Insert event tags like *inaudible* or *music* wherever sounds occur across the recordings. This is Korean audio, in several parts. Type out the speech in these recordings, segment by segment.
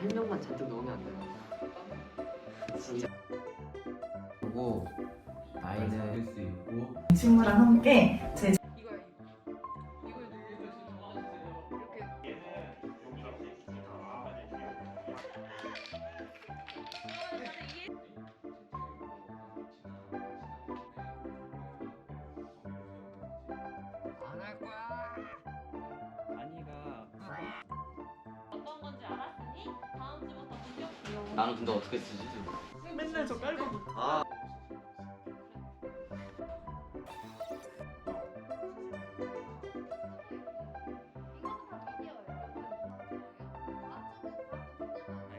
설명만 잔뜩 넣으면 안 돼요. 진짜. 그리고 나이는 있고 친구랑 함께 제 어떻게 쓰지? 맨날 저 깔고 아.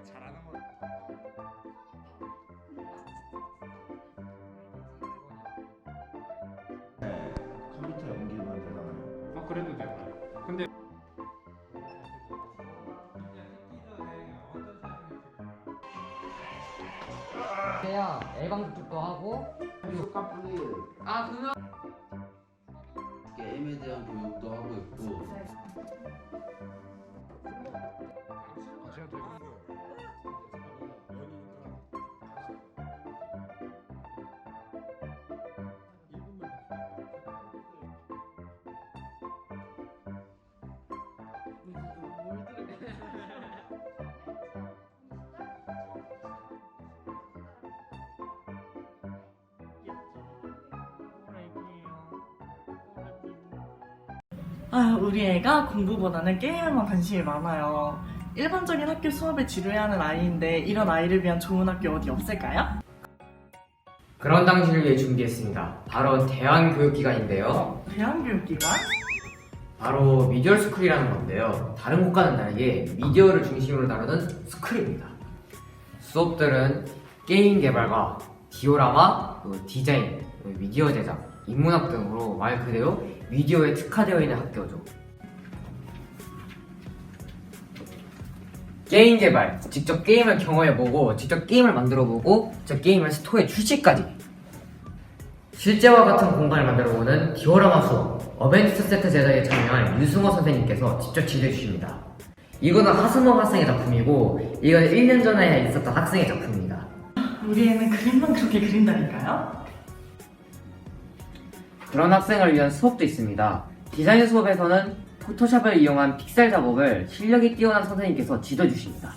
잘하는 거 컴퓨터 연기만 되잖아요. 아 그래도 돼요. 애방 쪽도 하고 카플리 아 그러면 게임에 대한 교육도 하고 있고 아 우리 애가 공부보다는 게임에만 관심이 많아요 일반적인 학교 수업에 지루해하는 아이인데 이런 아이를 위한 좋은 학교 어디 없을까요? 그런 당시를 위해 준비했습니다. 바로 대한교육기관인데요. 대한교육기관? 바로 미디어 스쿨이라는 건데요. 다른 곳과는 다르게 미디어를 중심으로 다루는 스쿨입니다. 수업들은 게임 개발과 디오라마, 그리고 디자인, 그리고 미디어 제작, 인문학 등으로 말 그대로 미디어에 특화되어 있는 학교죠. 게임 개발, 직접 게임을 경험해보고, 직접 게임을 만들어보고, 직접 게임을 스토어에 출시까지. 실제와 같은 공간을 만들어보는 디오라마 수업, 어벤져스 세트 제작에 참여한 유승호 선생님께서 직접 지도해주십니다. 이거는 하승범 학생의 작품이고, 이건 1년 전에 있었던 학생의 작품입니다. 우리 애는 그림만 그렇게 그린다니까요? 그런 학생을 위한 수업도 있습니다. 디자인 수업에서는 포토샵을 이용한 픽셀 작업을 실력이 뛰어난 선생님께서 지도해주십니다.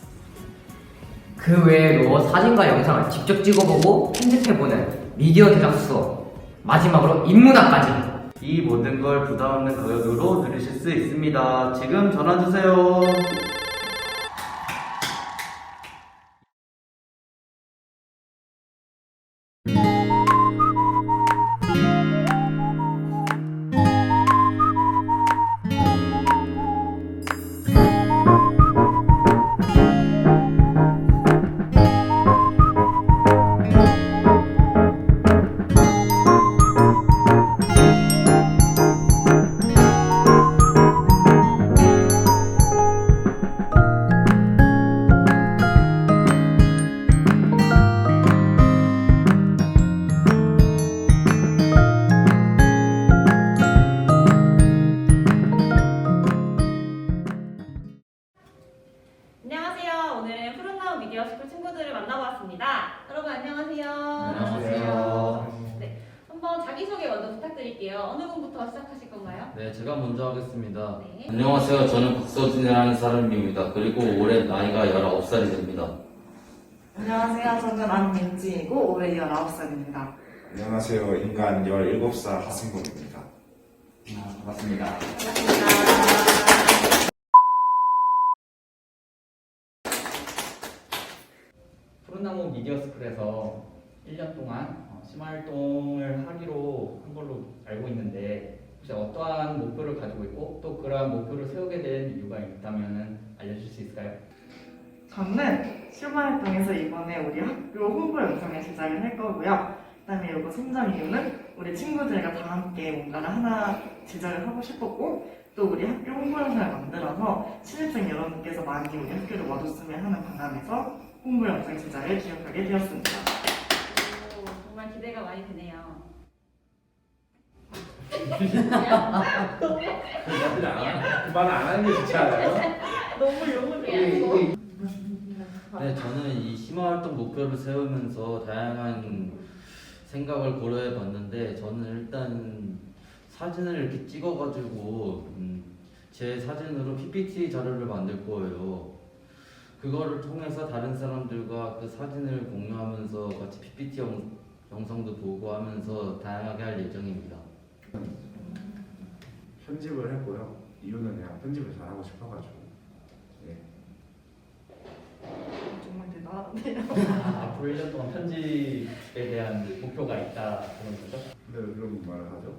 그 외에도 사진과 영상을 직접 찍어보고 편집해보는 미디어 제작 수업, 마지막으로 인문학까지 이 모든 걸 부담 없는 가격으로 들으실 수 있습니다. 지금 전화 주세요. 제가 먼저 하겠습니다. 네. 안녕하세요. 저는 박서진이라는 사람입니다. 그리고 올해 나이가 19살이 됩니다. 안녕하세요 저는 안민지이고 올해 19살입니다 안녕하세요. 인간 17살 하승범입니다. 반갑습니다. 푸른나무 미디어 스쿨에서 1년 동안 어, 심화활동을 하기로 한 걸로 알고 있는데 혹시 어떠한 목표를 가지고 있고 또 그러한 목표를 세우게 된 이유가 있다면 알려줄 수 있을까요? 저는 실무활동에서 이번에 우리 학교 홍보 영상을 제작을 할 거고요 그다음에 이거 선정 이유는 우리 친구들과 다 함께 뭔가를 하나 제작을 하고 싶었고 또 우리 학교 홍보 영상을 만들어서 신입생 여러분께서 많이 우리 학교를 와줬으면 하는 바람에서 홍보 영상 제작을 기억하게 되었습니다. 오, 정말 기대가 많이 되네요. 말안 하는 게 좋지 않아요? 너무 영혼이 이게, 이게 네, 저는 이 심화활동 목표를 세우면서 다양한 생각을 고려해 봤는데 저는 일단 사진을 이렇게 찍어가지고 음, 제 사진으로 PPT 자료를 만들 거예요. 그거를 통해서 다른 사람들과 그 사진을 공유하면서 같이 PPT 영, 영상도 보고 하면서 다양하게 할 예정입니다. 편집을 했고요. 이유는 그냥 편집을 잘하고 싶어가지고. 네. 정말 대단한데요. *laughs* 앞으로 1년 동안 편집에 대한 목표가 있다 그런 거죠? 근데 그런 말을 하죠?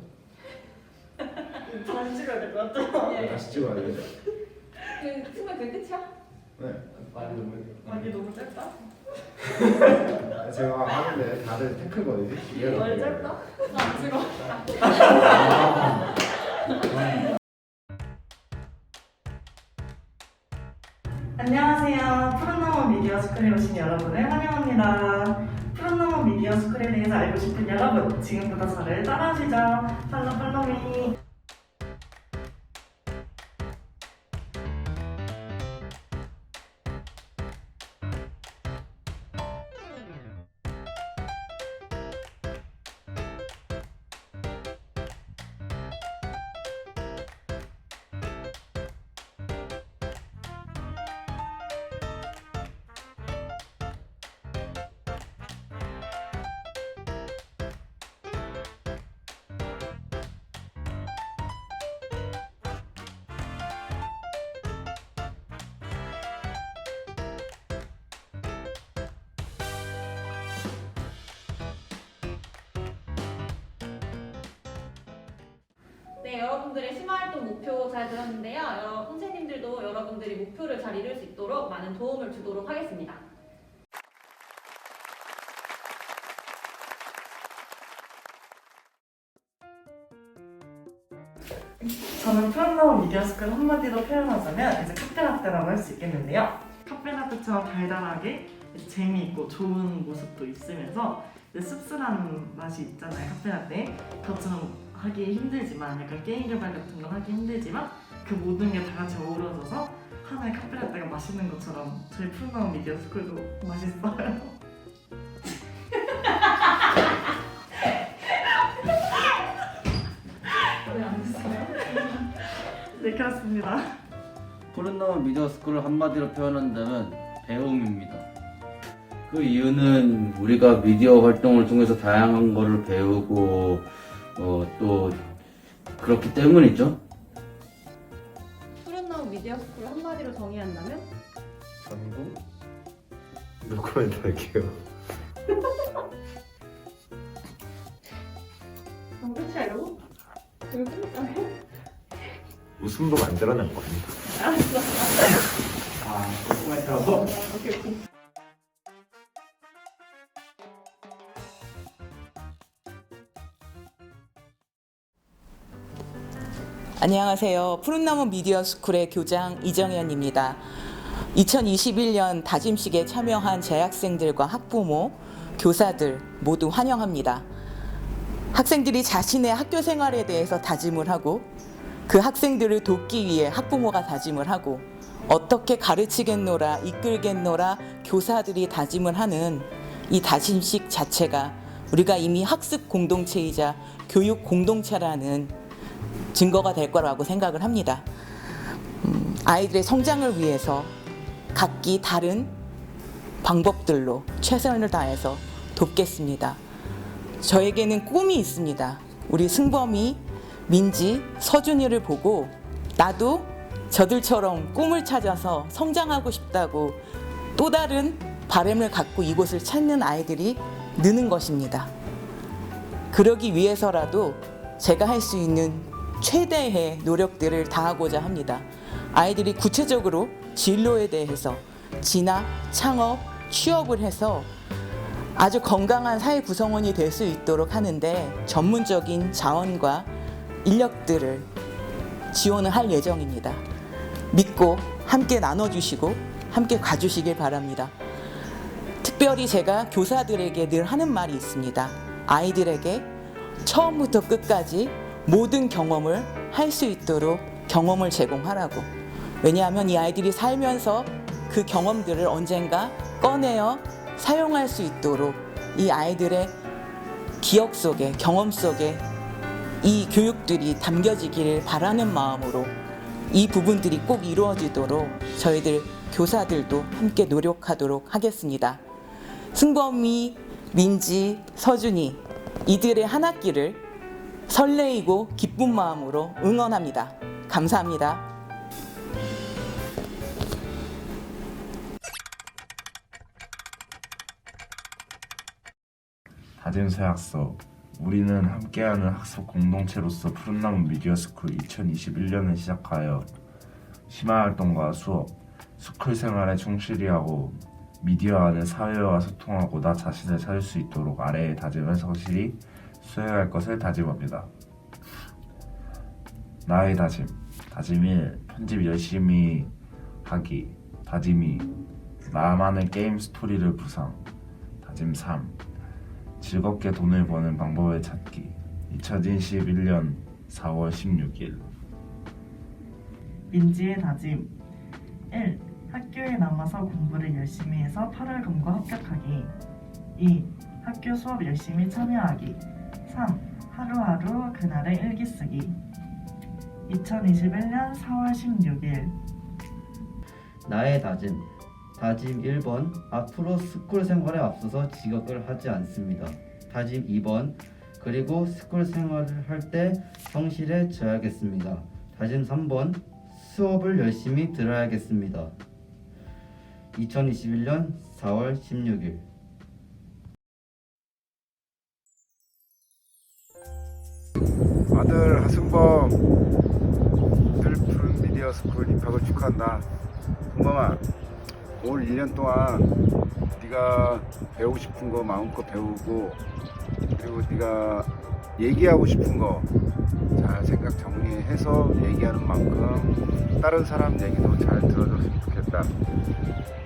다시 찍어야 될 것 같아요. 네, 다시 찍어야 되죠? 그 정말 그 끝이야? 네. 많이 너무 막이 너무 짧다. 제가 하는데 다들 머리 안 돼요. 짧다? 나 찍어. *laughs* 안녕하세요. 푸른나무 미디어 스쿨에 오신 여러분을 환영합니다. 푸른나무 미디어 스쿨에 대해서 알고 싶은 여러분, 지금부터 저를 따라하시죠. 팔로 팔로미. 네, 여러분들의 심화활동 목표 잘 들었는데요. 여러 선생님들도 여러분들이 목표를 잘 이룰 수 있도록 많은 도움을 주도록 하겠습니다. 저는 푸른나무 미디어 스쿨 한마디로 표현하자면 이제 카페라떼라고 할 수 있겠는데요. 카페라떼처럼 달달하게 재미있고 좋은 모습도 있으면서 씁쓸한 맛이 있잖아요. 카페라떼. 그것처럼 하기 힘들지만 약간 게임 개발 같은 건 하기 힘들지만 그 모든 게 다 같이 어우러져서 하나의 카페라떼가 맛있는 것처럼 저희 푸른나무 미디어 스쿨도 맛있어요. 왜안 됐어요? 네, 그렇습니다. 푸른나무 미디어 스쿨을 한마디로 표현한다면 배움입니다. 그 이유는 우리가 미디어 활동을 통해서 다양한 거를 배우고 어, 또 그렇기 때문이죠. 푸른나무 미디어 스쿨을 한마디로 정의한다면? 전공? 노코멘트 할게요. 그럼? 이거 끝일까요? 웃음도 만들어낸 겁니다. 아, 궁금했다고? 오케이, 오케이. 안녕하세요. 푸른나무 미디어 스쿨의 교장 이정현입니다. 2021년 다짐식에 참여한 재학생들과 학부모, 교사들 모두 환영합니다. 학생들이 자신의 학교 생활에 대해서 다짐을 하고 그 학생들을 돕기 위해 학부모가 다짐을 하고 어떻게 가르치겠노라, 이끌겠노라 교사들이 다짐을 하는 이 다짐식 자체가 우리가 이미 학습 공동체이자 교육 공동체라는 증거가 될 거라고 생각을 합니다. 음, 아이들의 성장을 위해서 각기 다른 방법들로 최선을 다해서 돕겠습니다. 저에게는 꿈이 있습니다. 우리 승범이, 민지, 서준이를 보고 나도 저들처럼 꿈을 찾아서 성장하고 싶다고 또 다른 바램을 갖고 이곳을 찾는 아이들이 느는 것입니다. 그러기 위해서라도 제가 할 수 있는 최대의 노력들을 다하고자 합니다. 아이들이 구체적으로 진로에 대해서 진학, 창업, 취업을 해서 아주 건강한 사회 구성원이 될 수 있도록 하는데 전문적인 자원과 인력들을 지원을 할 예정입니다. 믿고 함께 나눠주시고 함께 가주시길 바랍니다. 특별히 제가 교사들에게 늘 하는 말이 있습니다. 아이들에게 처음부터 끝까지 모든 경험을 할 수 있도록 경험을 제공하라고. 왜냐하면 이 아이들이 살면서 그 경험들을 언젠가 꺼내어 사용할 수 있도록 이 아이들의 기억 속에 경험 속에 이 교육들이 담겨지기를 바라는 마음으로 이 부분들이 꼭 이루어지도록 저희들 교사들도 함께 노력하도록 하겠습니다. 승범이, 민지, 서준이 이들의 한 학기를 설레이고 기쁜 마음으로 응원합니다. 감사합니다. 다짐새 학습 우리는 함께하는 학습 공동체로서 푸른나무 미디어스쿨 2021년을 시작하여 심화 활동과 수업, 스쿨 생활에 충실히 하고 미디어 안의 사회와 소통하고 나 자신을 찾을 수 있도록 아래의 다짐을 성실히 수행할 것을 다짐합니다. 나의 다짐 다짐 1. 편집 열심히 하기 다짐 2. 나만의 게임 스토리를 구상 다짐 3. 즐겁게 돈을 버는 방법을 찾기 2021년 4월 16일 민지의 다짐 1. 학교에 남아서 공부를 열심히 해서 8월 검거 합격하기 2. 학교 수업 열심히 참여하기 3. 하루하루 그날의 일기 쓰기 2021년 4월 16일 나의 다짐 다짐 1번 앞으로 스쿨 생활에 앞서서 지각을 하지 않습니다. 다짐 2번 그리고 스쿨 생활을 할 때 성실해져야겠습니다. 다짐 3번 수업을 열심히 들어야겠습니다. 2021년 4월 16일 아들 하승범 늘 푸른 미디어 스쿨 입학을 축하한다. 승범아 올 1년 동안 네가 배우고 싶은 거 마음껏 배우고 그리고 네가 얘기하고 싶은 거 잘 생각 정리해서 얘기하는 만큼 다른 사람 얘기도 잘 들어줬으면 좋겠다.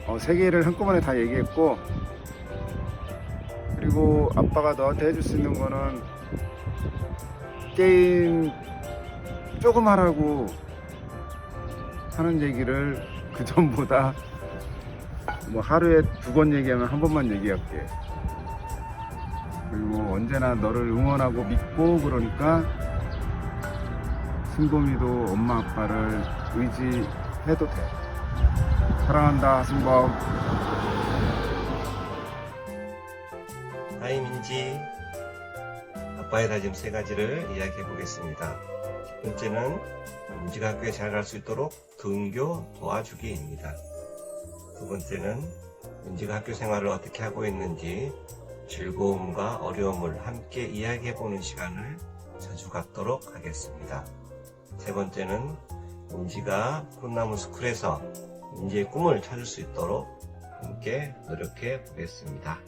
어, 세 개를 한꺼번에 다 얘기했고 그리고 아빠가 너한테 해줄 수 있는 거는 게임 조금 하라고 하는 얘기를 그 전보다 뭐 하루에 두 번 얘기하면 한 번만 얘기할게. 그리고 언제나 너를 응원하고 믿고 그러니까 승범이도 엄마 아빠를 의지해도 돼. 사랑한다 승범. 하이 민지 아빠의 다짐 세 가지를 이야기해 보겠습니다. 첫 번째는 민지가 학교에 잘 갈 수 있도록 등교 도와주기입니다. 두 번째는 민지가 학교 생활을 어떻게 하고 있는지 즐거움과 어려움을 함께 이야기해 보는 시간을 자주 갖도록 하겠습니다. 세 번째는 민지가 푸른나무 스쿨에서 민지의 꿈을 찾을 수 있도록 함께 노력해 보겠습니다.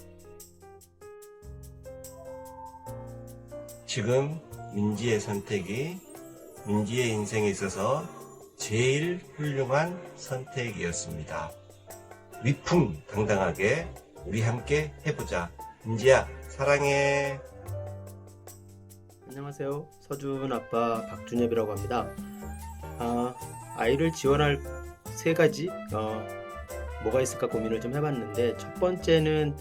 지금 민지의 선택이 민지의 인생에 있어서 제일 훌륭한 선택이었습니다. 위풍당당하게 우리 함께 해보자. 민지야, 사랑해. 안녕하세요. 서준 아빠 박준엽이라고 합니다. 아, 아이를 지원할 세 가지 어, 뭐가 있을까 고민을 좀 해봤는데 첫 번째는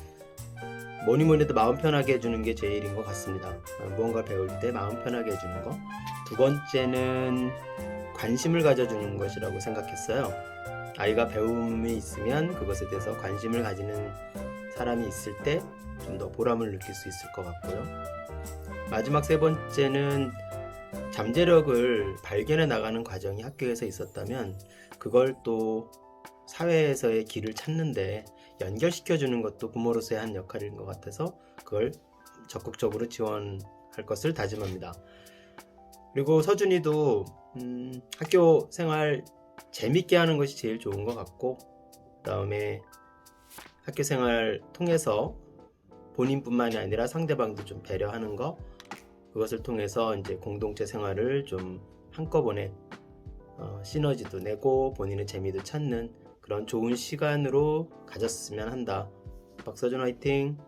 뭐니 뭐니 해도 마음 편하게 해주는 게 제일인 것 같습니다. 어, 무언가 배울 때 마음 편하게 해주는 거. 두 번째는 관심을 가져주는 것이라고 생각했어요. 아이가 배움이 있으면 그것에 대해서 관심을 가지는 사람이 있을 때 좀 더 보람을 느낄 수 있을 것 같고요. 마지막 세 번째는 잠재력을 발견해 나가는 과정이 학교에서 있었다면 그걸 또 사회에서의 길을 찾는데 연결시켜 주는 것도 부모로서의 한 역할인 것 같아서 그걸 적극적으로 지원할 것을 다짐합니다. 그리고 서준이도 음, 학교 생활 재밌게 하는 것이 제일 좋은 것 같고 그다음에 학교 생활 통해서 본인뿐만이 아니라 상대방도 좀 배려하는 거 그것을 통해서 이제 공동체 생활을 좀 한꺼번에 어, 시너지도 내고 본인의 재미도 찾는 그런 좋은 시간으로 가졌으면 한다. 박서준 화이팅!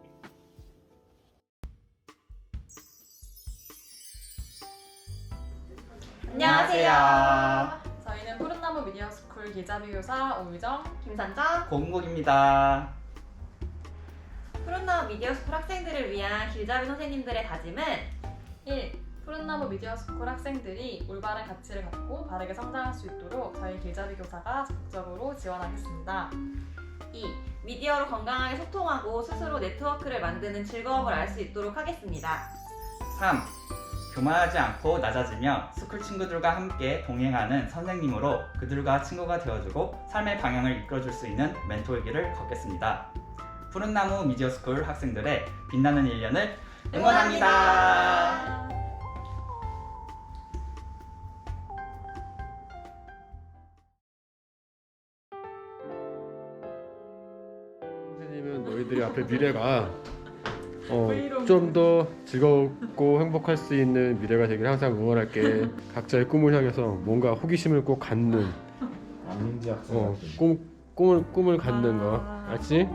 안녕하세요. 저희는 푸른나무 미디어스쿨 기자비교사 오유정 김산정. 공국입니다. 푸른나무 미디어스쿨 학생들을 위한 길잡이 선생님들의 다짐은 1. 푸른나무 미디어 스쿨 학생들이 올바른 가치를 갖고 바르게 성장할 수 있도록 저희 길잡이 교사가 적극적으로 지원하겠습니다. 2. 미디어로 건강하게 소통하고 스스로 네트워크를 만드는 즐거움을 알 수 있도록 하겠습니다. 3. 교만하지 않고 낮아지며 스쿨 친구들과 함께 동행하는 선생님으로 그들과 친구가 되어주고 삶의 방향을 이끌어줄 수 있는 멘토의 길을 걷겠습니다. 푸른나무 미디어 스쿨 학생들의 빛나는 1년을 응원합니다. 너 앞에 미래가 어, 좀 더 즐겁고 행복할 수 있는 미래가 되길 항상 응원할게. *laughs* 각자의 꿈을 향해서 뭔가 호기심을 꼭 갖는 어, 꿈, 꿈을, 꿈을 갖는 거. 알지?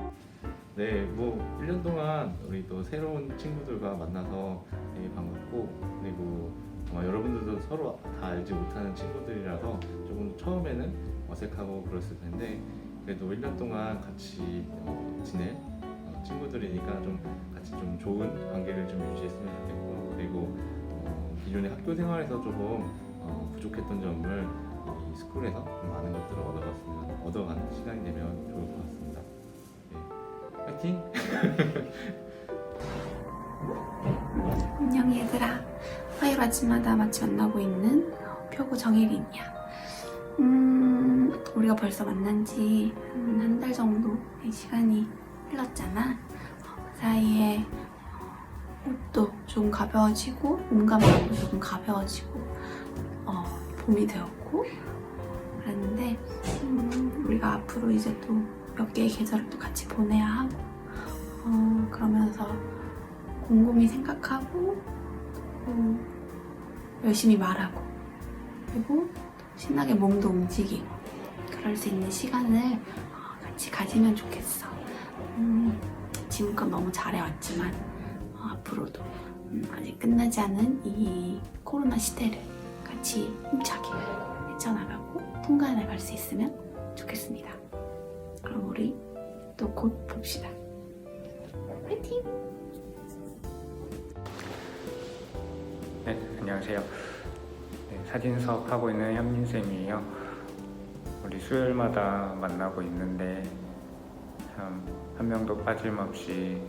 네, 뭐 1년 동안 우리 또 새로운 친구들과 만나서 되게 반갑고 그리고 아마 여러분들도 서로 다 알지 못하는 친구들이라서 조금 처음에는 어색하고 그랬을 텐데 그래도 1년 동안 같이 어, 지낼 어, 친구들이니까 좀 같이 좀 좋은 관계를 좀 유지했으면 좋겠고 그리고 어, 기존의 학교 생활에서 조금 어, 부족했던 점을 이 스쿨에서 좀 많은 것들을 얻어갔으면 얻어가는 시간이 되면 좋을 것 같습니다. 파이팅! 안녕 얘들아 화요일 아침마다 마치 만나고 있는 표고 정혜린이야 음 우리가 벌써 만난 지한달 정도 시간이 흘렀잖아 어, 그 사이에 옷도 좀 가벼워지고 마음도 조금 가벼워지고 어, 봄이 되었고 그랬는데 음, 우리가 앞으로 이제 또 몇 개의 계절을 또 같이 보내야 하고 어, 그러면서 곰곰이 생각하고 또 열심히 말하고 그리고 신나게 몸도 움직이고 그럴 수 있는 시간을 어, 같이 가지면 좋겠어. 음, 지금껏 너무 잘해왔지만 어, 앞으로도 음, 아직 끝나지 않은 이 코로나 시대를 같이 힘차게 헤쳐나가고 통과해나갈 수 있으면 좋겠습니다. 그럼 우리 또 곧 봅시다. 화이팅! 네, 안녕하세요. 네, 사진 수업 하고 있는 현민쌤이에요. 우리 수요일마다 만나고 있는데 참 한 명도 빠짐없이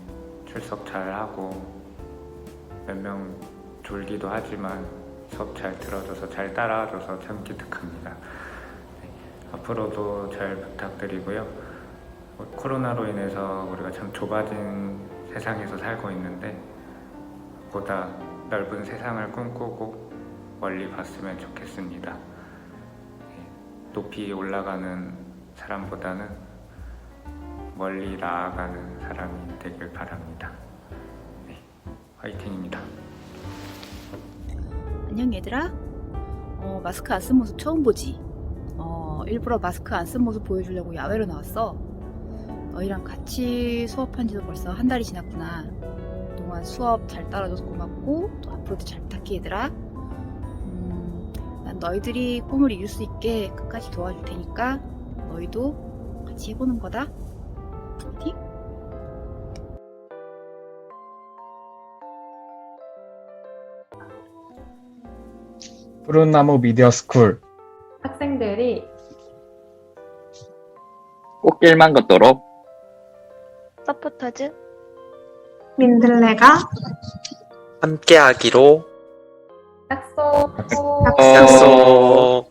출석 잘 하고 몇 명 졸기도 하지만 수업 잘 들어줘서 잘 따라와줘서 참 기특합니다. 네, 앞으로도 잘 부탁드리고요. 뭐 코로나로 인해서 우리가 참 좁아진 세상에서 살고 있는데 보다 넓은 세상을 꿈꾸고 멀리 봤으면 좋겠습니다. 예, 높이 올라가는 사람보다는 멀리 나아가는 사람이 되길 바랍니다. 네, 화이팅입니다. 안녕 얘들아. 어, 마스크 안 쓴 모습 처음 보지? 어, 일부러 마스크 안 쓴 모습 보여주려고 야외로 나왔어. 너희랑 같이 수업한 지도 벌써 한 달이 지났구나. 그동안 수업 잘 따라줘서 고맙고 또 앞으로도 잘 부탁해 얘들아. 음, 난 너희들이 꿈을 이룰 수 있게 끝까지 도와줄 테니까 너희도 같이 해보는 거다. 파이팅! 푸른 나무 미디어 스쿨. 학생들이 꽃길만 걷도록. 서포터즈. 민들레가 함께하기로. 약속. 약속.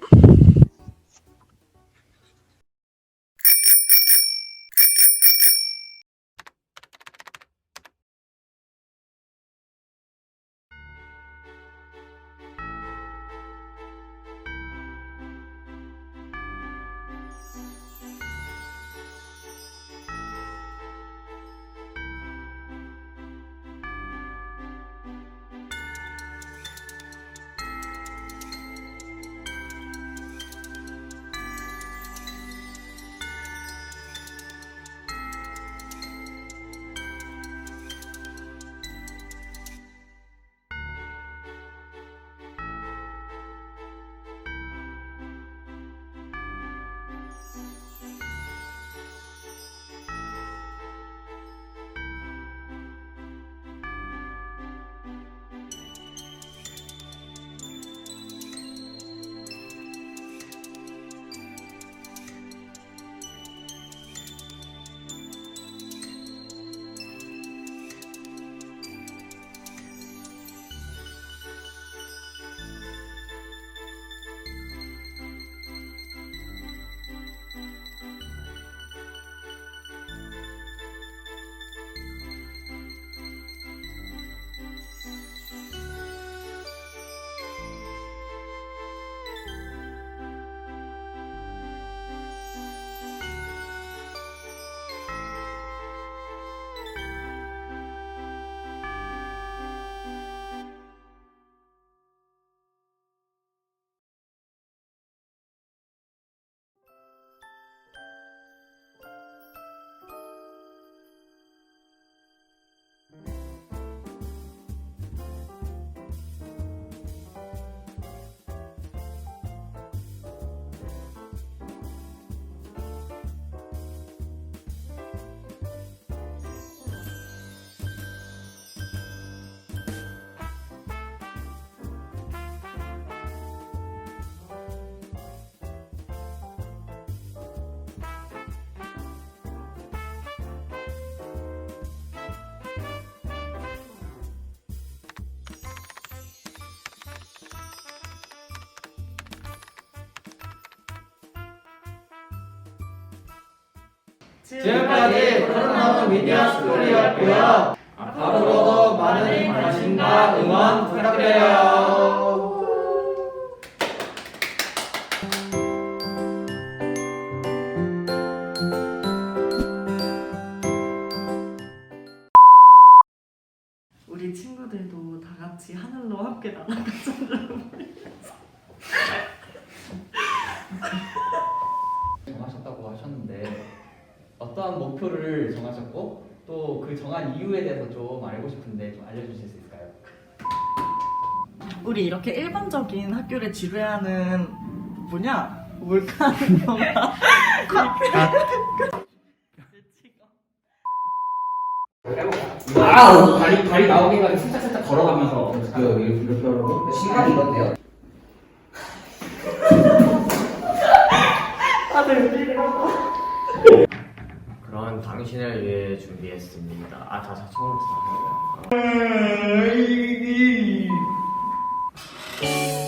지금까지 푸른나무 미디어 스쿨이었고요. 앞으로도 많은 관심과 응원 부탁드려요. 또 그 정한 이유에 대해서 좀 알고 싶은데 좀 알려주실 수 있을까요? 우리 이렇게 일반적인 학교를 지배하는 뭐냐? 하는 거가 아, 다리 다리 나오게 가지고 살짝 살짝 걸어가면서 그 이렇게 이렇게 하고 신발이 이건데요. 방금 당신을 위해 준비했습니다. 아, 다 처음부터 다요